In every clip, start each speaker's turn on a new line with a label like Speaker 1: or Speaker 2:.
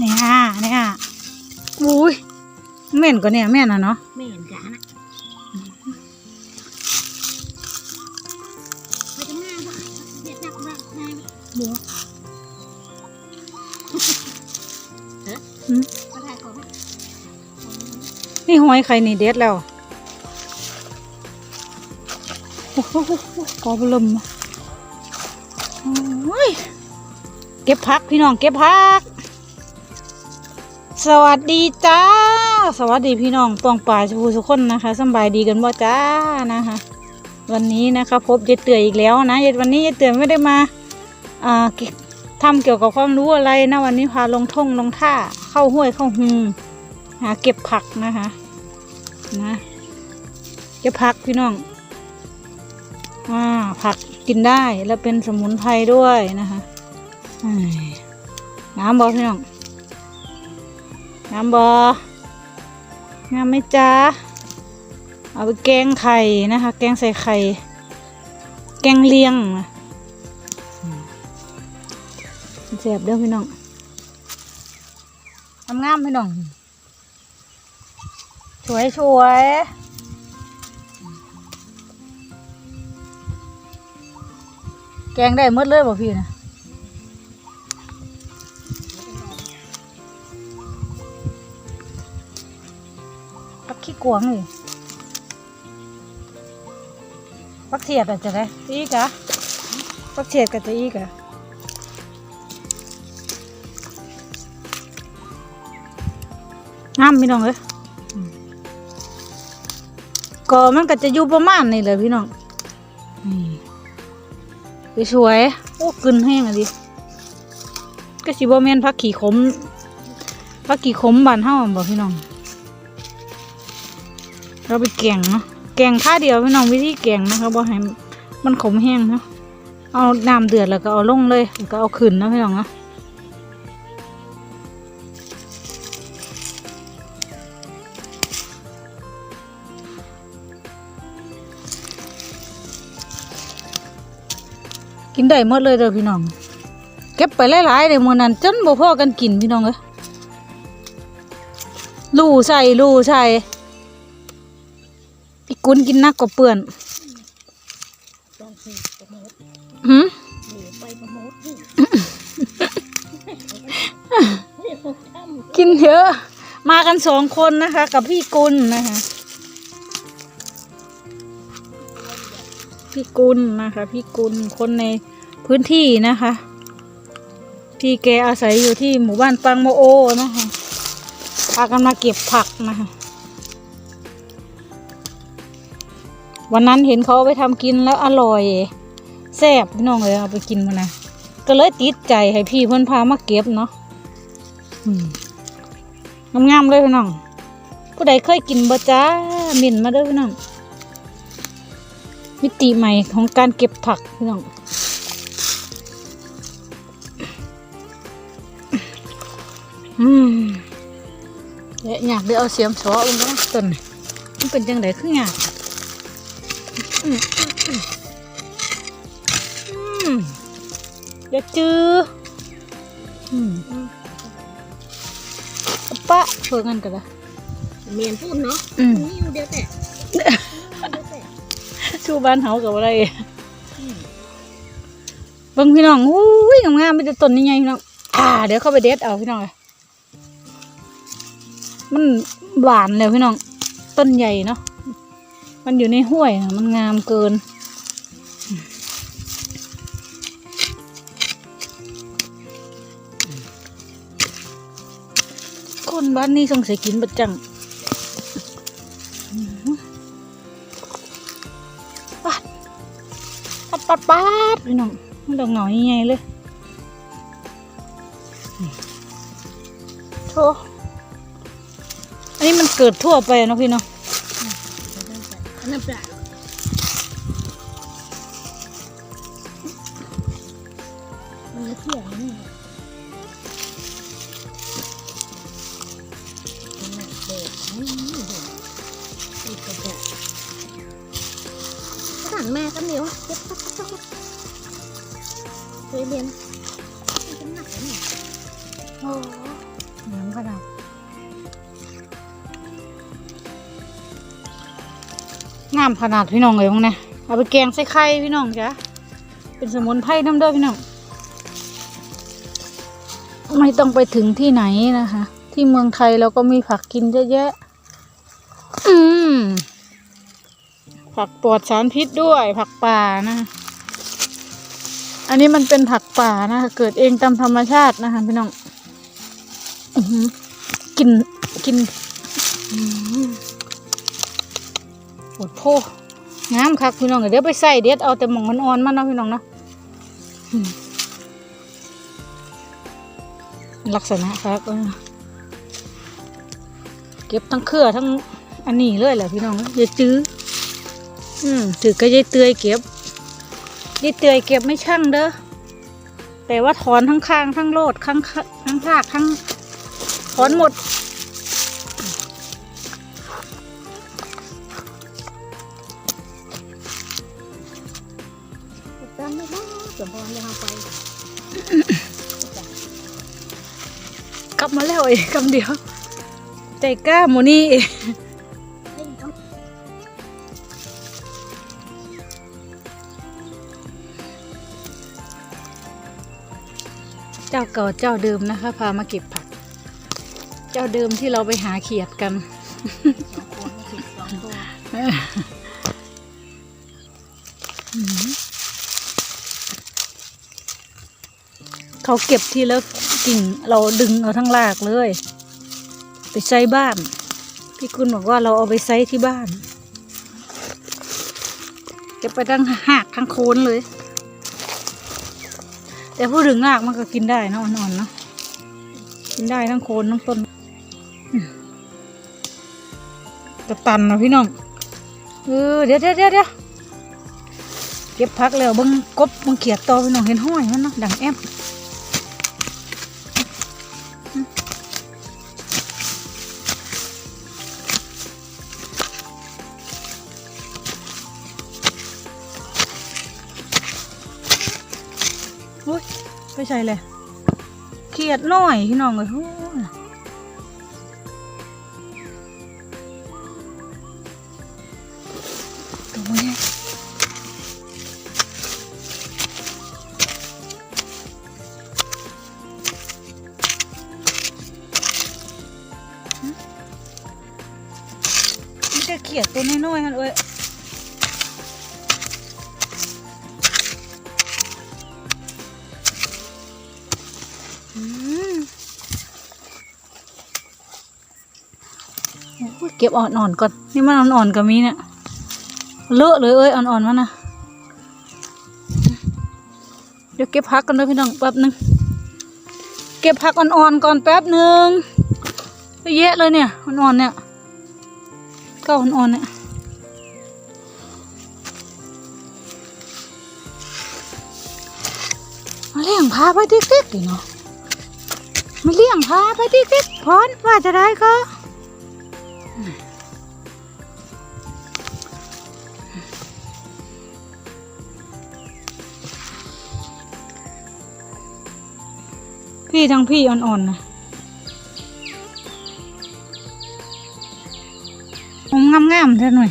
Speaker 1: เนี่ยเนี่ยอุ้ยแม่นกว่าเนี่ยแม่นอะเนาะ
Speaker 2: ไม่เห็นจ้านะไปทำงานป่ะเด็ดหนักมากนาย
Speaker 1: บัว
Speaker 2: มาถ่ายของ
Speaker 1: นี่หอยไข่นี่เด็ดแล้วโอ้โหกอบลมอะโอ้ยเก็บพักพี่น้องเก็บพัก สวัสดีจ้า สวัสดีพี่น้องปองป่ายสุภูสุคนนะคะสบายดีกันบ่จ้านะคะ วันนี้นะคะพบยายเตื่อยอีกแล้วนะยายวันนี้ยายเตื่อยไม่ได้มาอ่าเก็บทำเกี่ยวกับความรู้อะไรนะวันนี้พาลงท่งลงท่าเข้าห้วยเข้าหุงหาเก็บผักนะคะนะเก็บผักพี่น้องอ่าผักกินได้แล้วเป็นสมุนไพรด้วยนะคะน้ำบอพี่น้อง งามบองามไหมจ๊ะเอาไปแกงไข่นะคะ แกงใส่ไข่ แกงเลียงนะอืมแซ่บเด้อพี่น้องทำงามพี่น้องสวยสวยแกงได้หมดเลยบ่พี่นะ กวงเลยปักเทียดอาจจะได้อีกอะปักเทียดก็จะอีกอะงามพี่น้องเอ้ยอืมก็มันก็จะอยู่ประมาณนี้แหละพี่น้องนี่สวยโอ้กึนแห้งอะดิก็สิบ่แม่นพักขี่ขมพักขี่ขมบานเฮาบ่พี่น้อง เราไปแกงเนาะแกงข้าเดียวพี่น้องวิธีแกงนะคะบ่ให้มันขมแห้งเนาะเอาน้ำเดือดแล้วก็เอาลงเลยแล้วก็เอาขึ้นนะพี่น้องเนาะกินได้หมดเลยเด้อพี่น้อง เก็บไปหลายๆเลยมื้อนั้นจนบ่พอกันกินพี่น้องเอ้ยลู่ใส่ลู่ใส่ กุนกินนักกว่าเปื่อน
Speaker 2: ต้องคือประโมท
Speaker 1: หืม
Speaker 2: หรือไปประโมทที่เรียกว่าทำ
Speaker 1: กินเยอะ มากันสองคนนะคะ กับพี่กุลนะคะ พี่กุลนะคะ พี่กุลคนในพื้นที่นะคะพี่แกอาศัยอยู่ที่หมู่บ้านปังโมโอนะคะพากันมาเก็บผักนะคะ วันนั้นเห็นเขาเอาไปทำกินแล้วอร่อยแซ่บพี่น้องเลยเอาไปกินมานะก็เลยติดใจให้พี่เพื่อนพามาเก็บเนาะอืมงามๆเลยพี่น้อง ผู้ใดเคยกินบ่จ้าหมิ่นมาเด้อพี่น้องมิติใหม่ของการเก็บผักพี่น้องอืมเดี๋ยวอยากได้เอาเสียมซอลงไปนะต้นมันเป็นจังไดคืออยาก อืมอือืมอย่าจื้ออือาปะเพื่อกันกันละ
Speaker 2: เมียนพูดเนาะ
Speaker 1: อืม
Speaker 2: นี่อยู่เดียวแต่
Speaker 1: ชูบ้านเฮากับอะไรบิ่งพี่น้องอุ้ยงามๆไม่แต่ต้นนี่ไงพี่น้องอ่า เดี๋ยวเข้าไปเด็ดเอาพี่น้องเลยมันหวานแล้วพี่น้อง ต้นใหญ่เนาะ มันอยู่ในห้วยมันงามเกิน คนบ้านนี้สงสัยกินบัดจังปัดปัดปัดปัดพี่น้องมันดอกหน่อยใหญ่เลยโธ่อันนี้มันเกิดทั่วไปนะพี่เนาะ
Speaker 2: น้ำป งา
Speaker 1: มขนาดพี่น้องเลยมั้งนะเอาไปแกงใส่ไข่พี่น้องจ้ะเป็นสมุนไพรน้ำเด้อพี่น้องไม่ต้องไปถึงที่ไหนนะคะ ที่เมืองไทยเราก็มีผักกินเยอะแยะ อืมผักปลอดสารพิษด้วยผักป่านะ อันนี้มันเป็นผักป่านะคะเกิดเองตามธรรมชาตินะคะพี่น้องอกินกินอืม ดโพงามคักพี่น้องเดี๋ยวไปใส่เด็ดเอาแต่หมองอ่อนๆมันเนาะพี่น้องเนาะลักษณะครับเก็บทั้งเครือทั้งอันนี้เลยแหละพี่น้องย่าจื้ออืมถือก็ยายเตยเก็บยายเตยเก็บไม่ช่างเด้อแต่ว่าถอนทั้งข้างทั้งโลดทั้งทั้งภาคทั้งถอนหมด กลับมาแล้วเองคำเดียว ใจกล้าโมนี่
Speaker 2: เขา
Speaker 1: เจ้าเก่าเจ้าเดิมนะคะ พามาเก็บผัก เจ้าเดิมที่เราไปหาเขียดกันเขาเก็บทีละ กิ่ง เราดึงเอาทั้งรากเลย ไปใช้บ้าน พี่คุณบอกว่าเราเอาไปใช้ที่บ้านเก็บไปทั้งหากทั้งโคนเลย แต่พูดถึงรากมันก็กินได้นอะอ่อนๆเนาะกินได้ทั้งโคนทั้งต้นจะตันนะพี่น้องเออเดี๋ยวเดี๋ยวเดี๋ยวเดี๋ยวเก็บพักแล้วบังกบบังเขียดต่อพี่น้องเห็นห้อยมันเนาะดังแอม อุ้ยไปใส่เลยเขียดหน่อยพี่น้องเลย เก็บอ่อนๆก่อน นี่มันอ่อนๆกับมีเนี่ย เลอะเลยเอ้ยอ่อนๆมันนะเดี๋ยวเก็บพักกันด้วยพี่น้องแป๊บหนึง เก็บผักอ่อนๆก่อนแป๊บหนึ่งไปเยอะเลยเนี่ยอ่อนๆเนี่ยเก้าอ่อนๆเนี่ยมาเลี้ยงพาไปติ๊กๆดิเนาะ ไม่เลี้ยงพาไปติ๊กติ๊กพรว่าจะได้ก็พี่ทั้งพี่อ่อนๆนะผมงามๆเท่าหน่อย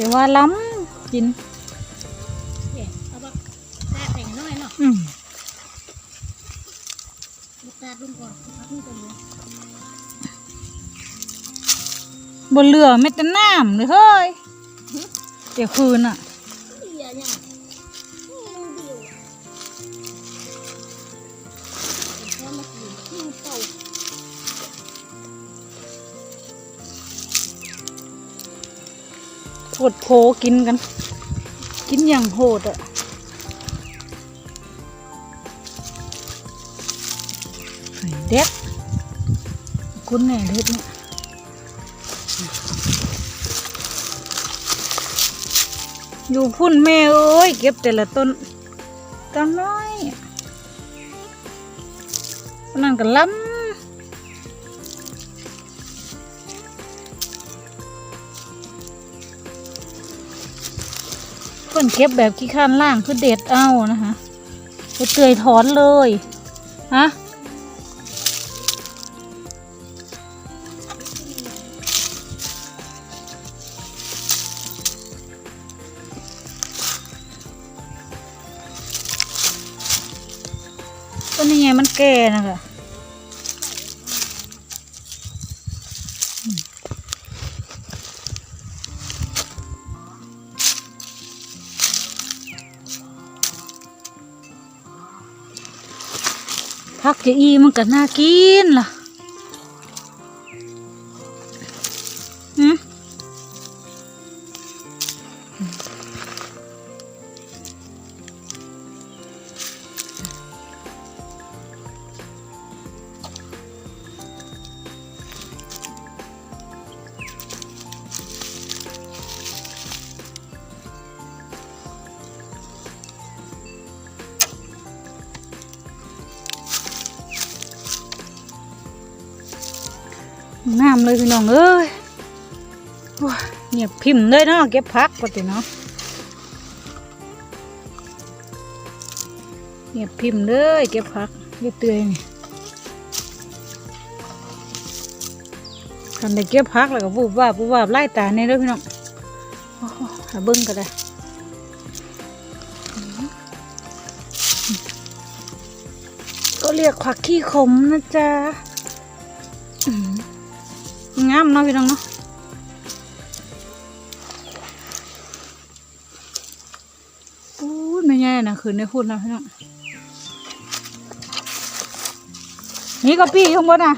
Speaker 1: แต่ว่าล้ำกิน
Speaker 2: เนี่ยเอาบักแซ่แต่งน้อยเนาะ
Speaker 1: อืม
Speaker 2: ลูกตาลุงก่อนพักนี่ก่อนเลย
Speaker 1: บนเรือไม่แต่น้ำเลยเฮ้ยเดี๋ยวคืนอะ โหดโพกินกัน กินอย่างโหดอะไข่เด็ดคุณแน่เด็ดเนี่ยอยู่พุ่นแม่เอ้ยเก็บแต่ละต้นต้นน้อยนนั้นก็ล้ำ พิ่นเก็บแบบขี้ข้านล่างคือเด็ดเอานะคะไปเตยถอนเลยฮะก็นี่ไงมันแก่นะคะ พักจะอีมันก็น่ากินล่ะ น้ำเลยพี่น้องเอ้ยเงียบพิมพ์เลยเนาะเก็บพักปกติเนาะเงียบพิมพ์เลยเก็บพักเรียบเตยนี่คันได้เก็บพักแล้วก็บูบว่าบบูบว่าบไล่ตาเนี่ยเด้อพี่น้องหาเบิ้งก็ได้ก็เรียกผักขี้ขมนะจ๊ะ งามเนาะพี่น้องเนาะปูดไม่ใหญ่นะคืนได้พูดนะพี่น้องนี่ก็ปี้ข้างบนอะ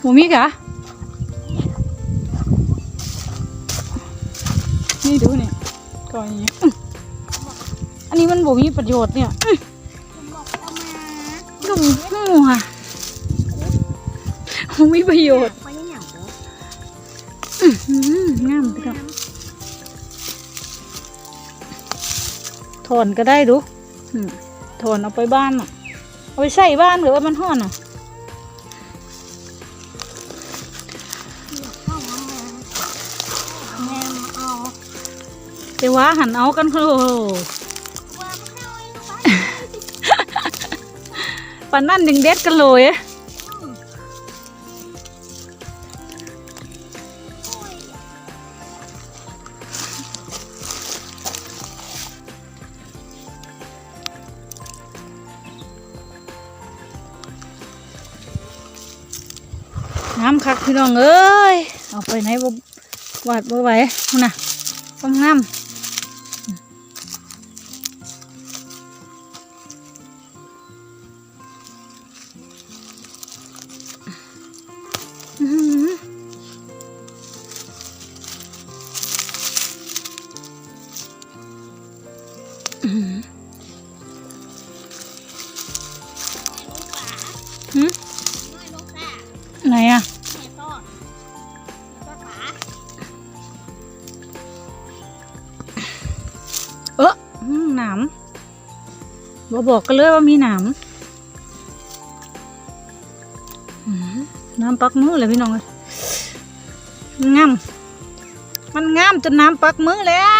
Speaker 1: หมูมีกะ นี่ดูเนี่ยก่อนอย่างเงี้ยอันนี้มันบ่มีประโยชน์เนี่ยอื้อ
Speaker 2: บอกเอามา
Speaker 1: ก็มีหูค่ะบ่มีประโยชน์
Speaker 2: งา
Speaker 1: มพี่น้องถอนก็ได้ดูถอนเอาไปบ้านอะเอาไปใส่บ้านหรือว่ามันห่อนอะ
Speaker 2: แต่
Speaker 1: ว่าหันเอากันโอ้โห
Speaker 2: ว่าไม่เอาไอ้ลูกไป
Speaker 1: ปานนั่นยังเด็ดกันเลยอะ
Speaker 2: โอ้ย
Speaker 1: น้ำคักพี่น้องเอ้ย เอาไปไหนบ่วาดบ่ไหวนู่นน่ะต้องน้ำ บอบอกกันเลยว่ามีหนามน้ำปักมือเลยพี่น้องเลยงามมันงามจนน้ำปักมือแล้ว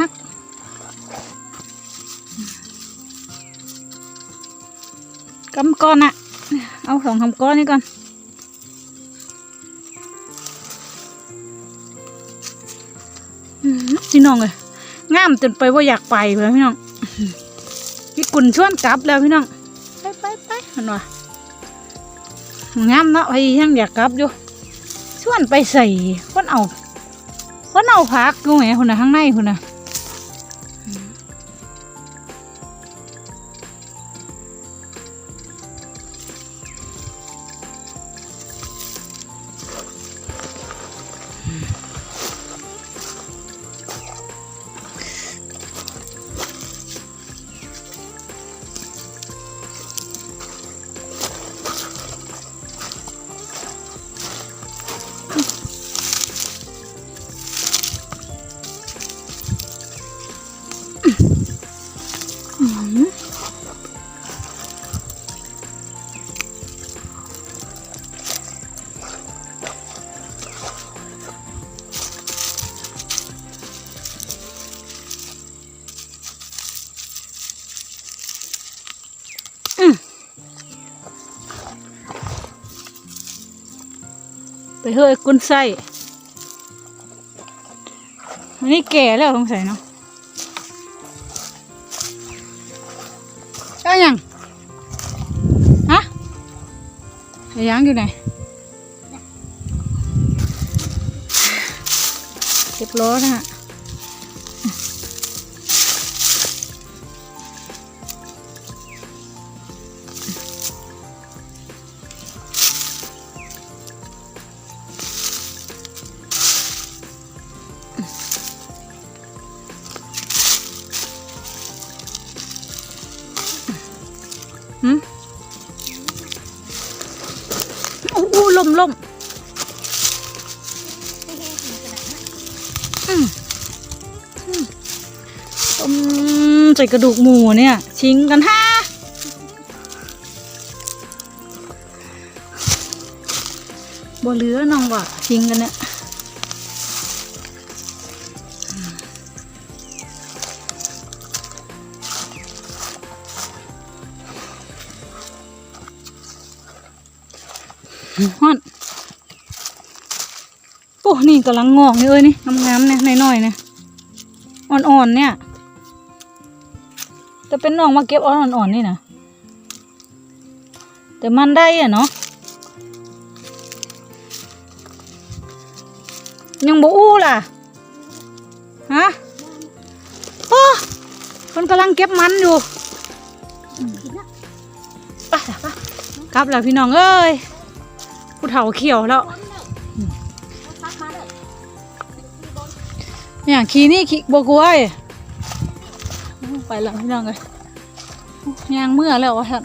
Speaker 1: นักกำก้อนอะเอาสองคำก้อนนี้ก่อนพี่น้องเลยงามจนไปว่าอยากไปเลยพี่น้องพี่กุ่นชวนกลับแล้วพี่น้องไปไปไปมันว่ะงามเนาะพี่ยังอยากกลับอยู่ชวนไปใส่คนเอาคนเอาพักอยู่ไหนคนน่ะข้างในคนน่ะ ไปเฮ้ยกุนไส้อันนี้แก่แล้วสงสัยเนาะได้ยังฮะไอ้ยังอยู่ไหนเก็บล้อนะฮะ ต้มใส่กระดูกหมูเนี่ย ชิงกันฮ่าบ่เหลือน้องว่ะชิงกันเนี่ยฮอนโอ้นี่กำลังงอกนี่เอ้ยนี่งามๆเนี่ยน้อยๆเนี่ยอ่อนๆเนี่ย จะเป็นน้องมาเก็บอาอ่อนๆนี่นะแต่มันได้อะเนาะยังบ่อู้ล่ะฮะโอ้คนกำลังเก็บมันอยู่ไปละไปกลับแล้วพี่น้องเอ้ยผู้เฒ่าเขียวแล้ว
Speaker 2: ซักมาเนี่
Speaker 1: ยขี่นี่ขี่บกลัวเอ้ย ไปแล้วพี่น้องเลยยางเมื่อแล้ววะท่าน